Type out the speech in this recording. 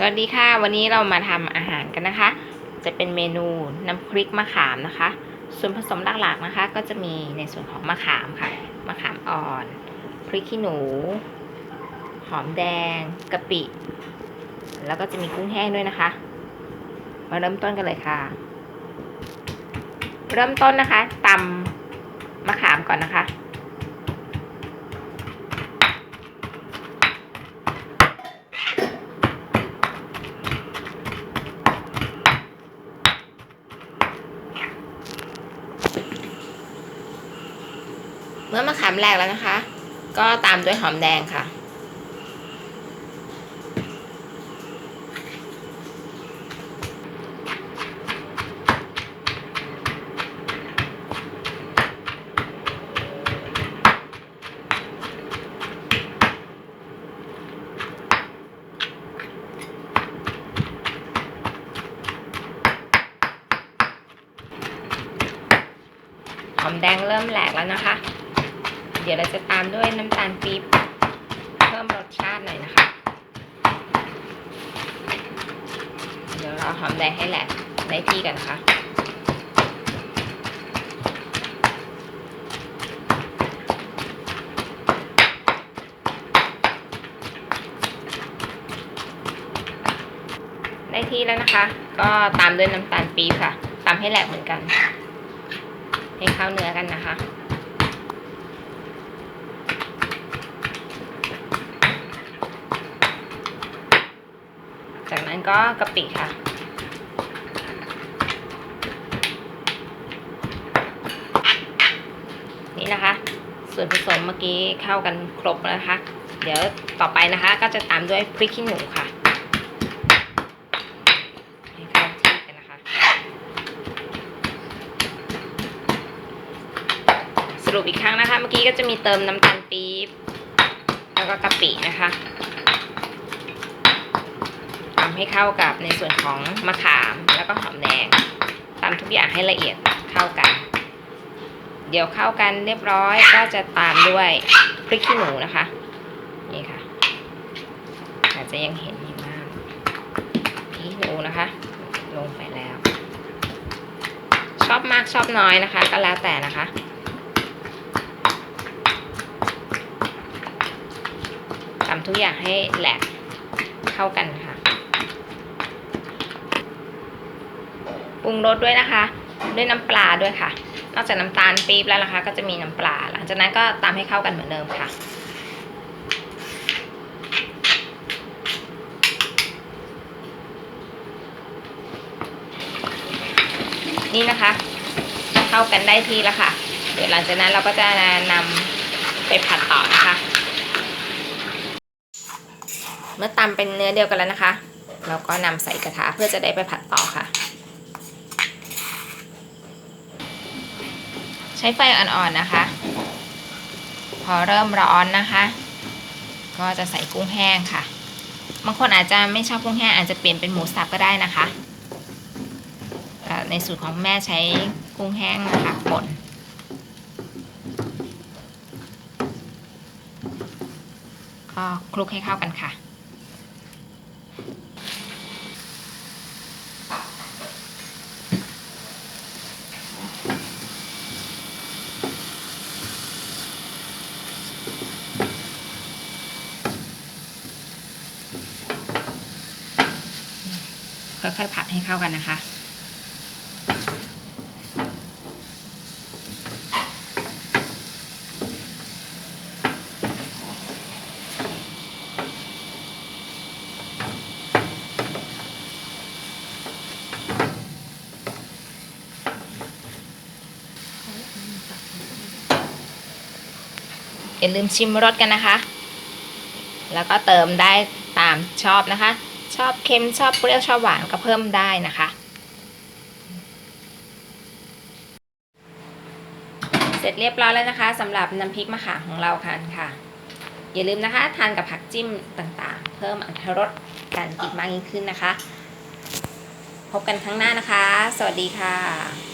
สวัสดีค่ะ วันนี้เรามาทำอาหารกันนะคะ จะเป็นเมนูน้ำพริกมะขามนะคะ ส่วนผสมหลักๆนะคะ ก็จะมีในส่วนของมะขามค่ะมะขามอ่อน พริกขี้หนู หอมแดงกะปิ แล้วก็จะมีกุ้งแห้งด้วยนะคะ มาเริ่มต้นกันเลยค่ะ เริ่มต้นนะคะตำมะขามก่อนนะคะ เมื่อมะขามแหลกแล้วนะคะ ก็ตามด้วยหอมแดงค่ะ หอมแดงเริ่มแหลกแล้วนะคะ ดี๋ยวเราจะตามด้วยน้ำตาลปี๊บเพิ่มรสชาติหน่อยนะคะ เดี๋ยวเราหอมแดงให้แหลกได้ที่กันนะคะได้ที่แล้วนะคะ ก็ตามด้วยน้ำตาลปี๊บค่ะตามให้แหลกเหมือนกัน ให้เข้าเนื้อกันนะคะ จา ก็กะปิค่ะ นี่นะคะ ส่วนผสมเมื่อกี้เข้ากันครบแล้วนะคะ เดี๋ยวต่อไปนะคะก็จะตามด้วยพริกขี้หนูค่ะให้เท่นะคะสรุปอีกครั้งนะคะ เมื่อกี้ก็จะมีเติมน้ำตาลปี๊บ แล้วก็กะปินะคะำให้เข้ากับในส่วนของมะขามแล้วก็หอมแดงตำทุกอย่างให้ละเอียดเข้ากัน เดี๋ยวเข้ากันเรียบร้อยก็จะตามด้วยพริกขี้หนูนะคะนี่ค่ะอาจจะยังเห็นอยู่มากพริกขี้หนูนะคะ ลงไปแล้ว ชอบมากชอบน้อยนะคะ ก็แล้วแต่นะคะทำทุกอย่างให้แหลกเข้ากันค่ะ รุงรสด้วยนะคะ ด้วยน้ำปลาด้วยค่ะ นอกจากน้ำตาลปี๊บแล้วนะคะ ก็จะมีน้ำปลา หลังจากนั้นก็ตามให้เข้ากันเหมือนเดิมค่ะนี่นะคะ เข้ากันได้ทีแล้วค่ะ เดี๋ยวหลังจากนั้นเราก็จะนำไปผัดต่อนะคะ เมื่อตำเป็นเนื้อเดียวกันแล้วนะคะ เราก็นำใส่กระทะเพื่อจะได้ไปผัดต่อค่ะ ใช้ไฟอ่อนๆนะคะ พอเริ่มร้อนนะคะ ก็จะใส่กุ้งแห้งค่ะ บางคนอาจจะไม่ชอบกุ้งแห้งอาจจะเปลี่ยนเป็นหมูสับก็ได้นะคะ ในสูตรของแม่ใช้กุ้งแห้งนะคะป่นก็คลุกให้เข้ากันค่ะ ค่อยๆผัดให้เข้ากันนะคะ อย่าลืมชิมรสกันนะคะ แล้วก็เติมได้ตามชอบนะคะ ชอบเค็มชอบเปรี้ยวชอบหวานก็เพิ่มได้นะคะ เสร็จเรียบร้อยแล้วนะคะสำหรับน้ำพริกมะขามของเราค่ะค่ะ อย่าลืมนะคะ ทานกับผักจิ้มต่างๆ เพิ่มอรรถรสการกินมากยิ่งขึ้นนะคะ พบกันครั้งหน้านะคะ สวัสดีค่ะ